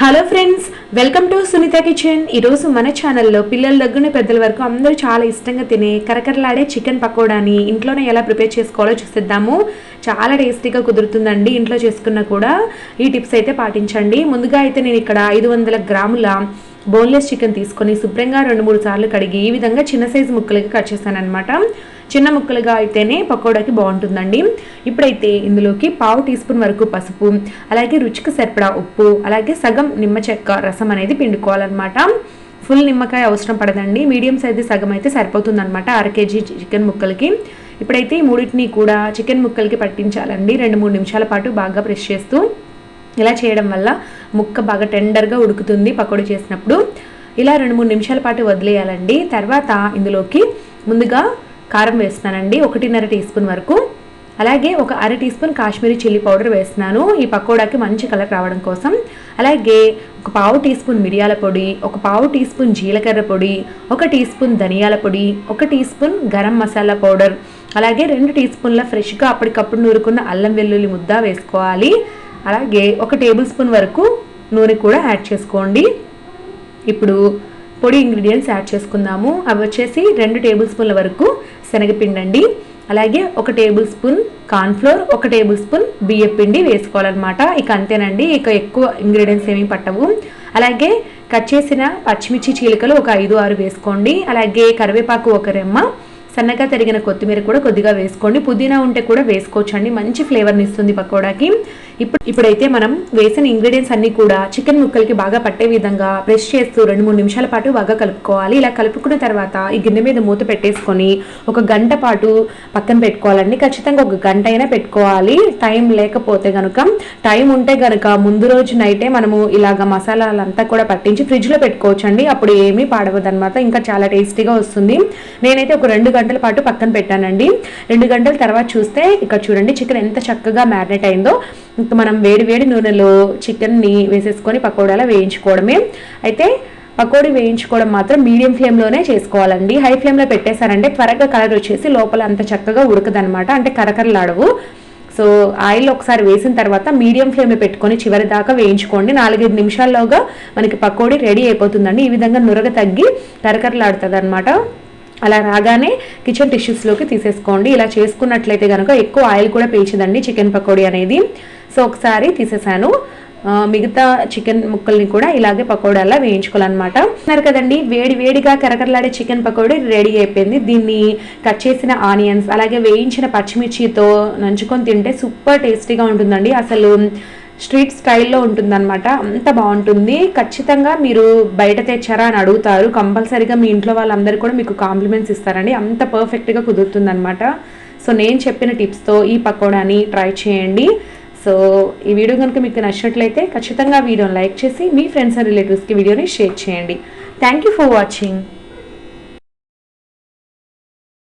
Hello friends welcome to Sunitha kitchen ఈరోజు మన ఛానల్లో పిల్లల దగ్గర పెద్దల వరకు అందరూ చాలా ఇష్టంగా తినే కరకరలాడే చికెన్ పకోడాని ఇంట్లోనే ఎలా ప్రిపేర్ చేసుకోవాలో చూసేద్దాము. చాలా టేస్టీగా కుదురుతుందండి ఇంట్లో చేసుకున్నా కూడా. ఈ టిప్స్ అయితే పాటించండి. ముందుగా అయితే నేను ఇక్కడ ఐదు వందల గ్రాముల బోన్లెస్ చికెన్ తీసుకొని శుభ్రంగా రెండు మూడు సార్లు కడిగి ఈ విధంగా చిన్న సైజు ముక్కలుగా కట్ చేశాను అనమాట చిన్న ముక్కలుగా అయితేనే పకోడాకి బాగుంటుందండి. ఇప్పుడైతే ఇందులోకి పావు టీ స్పూన్ వరకు పసుపు అలాగే రుచికి సరిపడా ఉప్పు అలాగే సగం నిమ్మ చెక్క రసం అనేది పిండుకోవాలన్నమాట. ఫుల్ నిమ్మకాయ అవసరం పడదండి. మీడియం సైజ్ సగం అయితే సరిపోతుందన్నమాట అర కేజీ చికెన్ ముక్కలకి. ఇప్పుడైతే ఈ మూడింటిని కూడా చికెన్ ముక్కలకి పట్టించాలండి. రెండు మూడు నిమిషాల పాటు బాగా ప్రెస్ చేస్తూ ఇలా చేయడం వల్ల ముక్క బాగా టెండర్గా ఉడుకుతుంది పకోడీ చేసినప్పుడు. ఇలా రెండు మూడు నిమిషాల పాటు వదిలేయాలండి. తర్వాత ఇందులోకి ముందుగా కారం వేస్తున్నానండి. ఒకటిన్నర టీ స్పూన్ వరకు. అలాగే ఒక అర teaspoon Kashmiri chilli powder వేస్తున్నాను. ఈ పకోడాకి మంచి కలర్ రావడం కోసం. అలాగే ఒక పావు టీ స్పూన్ మిరియాల పొడి ఒక పావు టీ స్పూన్ జీలకర్ర పొడి ఒక టీ స్పూన్ ధనియాల పొడి ఒక teaspoon garam masala powder. అలాగే రెండు టీ స్పూన్ల ఫ్రెష్గా అప్పటికప్పుడు నూరుకున్న అల్లం వెల్లుల్లి ముద్ద వేసుకోవాలి. అలాగే ఒక టేబుల్ స్పూన్ వరకు నూనె కూడా యాడ్ చేసుకోండి. ఇప్పుడు పొడి ఇంగ్రీడియంట్స్ యాడ్ చేసుకుందాము. అవి వచ్చేసి రెండు టేబుల్ స్పూన్ల వరకు శనగపిండి అండి అలాగే ఒక టేబుల్ స్పూన్ కార్న్ఫ్లోర్ ఒక టేబుల్ స్పూన్ బియ్యం పిండి వేసుకోవాలన్నమాట. ఇక అంతేనండి ఇక ఎక్కువ ఇంగ్రీడియంట్స్ ఏమీ పట్టవు. అలాగే కట్ చేసిన పచ్చిమిర్చి చీలికలు ఒక ఐదు ఆరు వేసుకోండి. అలాగే కరివేపాకు ఒక రెమ్మ సన్నగా తరిగిన కొత్తిమీర కూడా కొద్దిగా వేసుకోండి. పుదీనా ఉంటే కూడా వేసుకోవచ్చండి. మంచి ఫ్లేవర్ని ఇస్తుంది పకోడాకి. ఇప్పుడు ఇప్పుడైతే మనం వేసిన ఇంగ్రీడియంట్స్ అన్ని కూడా చికెన్ ముక్కలకి బాగా పట్టే విధంగా ప్రెస్ చేస్తూ రెండు మూడు నిమిషాల పాటు బాగా కలుపుకోవాలి. ఇలా కలుపుకున్న తర్వాత ఈ గిన్నె మీద మూత పెట్టేసుకొని ఒక గంట పాటు పక్కన పెట్టుకోవాలండి. ఖచ్చితంగా ఒక గంట అయినా పెట్టుకోవాలి. టైం లేకపోతే కనుక టైం ఉంటే కనుక ముందు రోజు నైటే మనము ఇలాగ మసాలాలంతా కూడా పట్టించి ఫ్రిడ్జ్లో పెట్టుకోవచ్చు అండి అప్పుడు ఏమీ పాడవద్దు అనమాట ఇంకా చాలా టేస్టీగా వస్తుంది. నేనైతే ఒక రెండు గంటల పాటు పక్కన పెట్టానండి. రెండు గంటల తర్వాత చూస్తే ఇక్కడ చూడండి చికెన్ ఎంత చక్కగా మ్యారినేట్ అయిందో. ఇంకా మనం వేడి వేడి నూనెలో చికెన్ని వేసేసుకొని పకోడాలా వేయించుకోవడమే. అయితే పకోడీ వేయించుకోవడం మాత్రం మీడియం ఫ్లేమ్లోనే చేసుకోవాలండి. హై ఫ్లేమ్లో పెట్టేశారంటే త్వరగా కలర్ వచ్చేసి లోపల అంత చక్కగా ఉడకదనమాట అంటే కరకరలాడవు. సో ఆయిల్ ఒకసారి వేసిన తర్వాత మీడియం ఫ్లేమ్లో పెట్టుకొని చివరి దాకా వేయించుకోండి. నాలుగైదు నిమిషాల్లోగా మనకి పకోడీ రెడీ అయిపోతుందండి. ఈ విధంగా నురగ తగ్గి కరకరలాడుతుంది అనమాట అలా రాగానే కిచెన్ టిష్యూస్లోకి తీసేసుకోండి. ఇలా చేసుకున్నట్లయితే కనుక ఎక్కువ ఆయిల్ కూడా పీల్చదండి చికెన్ పకోడీ అనేది. సో ఒకసారి తీసేసాను. మిగతా చికెన్ ముక్కల్ని కూడా ఇలాగే పకోడాలా వేయించుకోవాలన్నమాట. అన్నారు కదండి వేడి వేడిగా కరకరలాడే చికెన్ పకోడీ రెడీ అయిపోయింది. దీన్ని కట్ చేసిన ఆనియన్స్ అలాగే వేయించిన పచ్చిమిర్చితో నంచుకొని తింటే సూపర్ టేస్టీగా ఉంటుందండి. అసలు స్ట్రీట్ స్టైల్లో ఉంటుందన్నమాట. అంత బాగుంటుంది. ఖచ్చితంగా మీరు బయట తెచ్చారా అని అడుగుతారు. కంపల్సరీగా మీ ఇంట్లో వాళ్ళందరూ కూడా మీకు కాంప్లిమెంట్స్ ఇస్తారండి. అంత పర్ఫెక్ట్గా కుదురుతుందన్నమాట. సో నేను చెప్పిన టిప్స్తో ఈ పకోడాని ట్రై చేయండి. సో ఈ వీడియో కనుక మీకు నచ్చినట్లయితే ఖచ్చితంగా వీడియోని లైక్ చేసి మీ ఫ్రెండ్స్ అండ్ రిలేటివ్స్కి వీడియోని షేర్ చేయండి. Thank you for watching.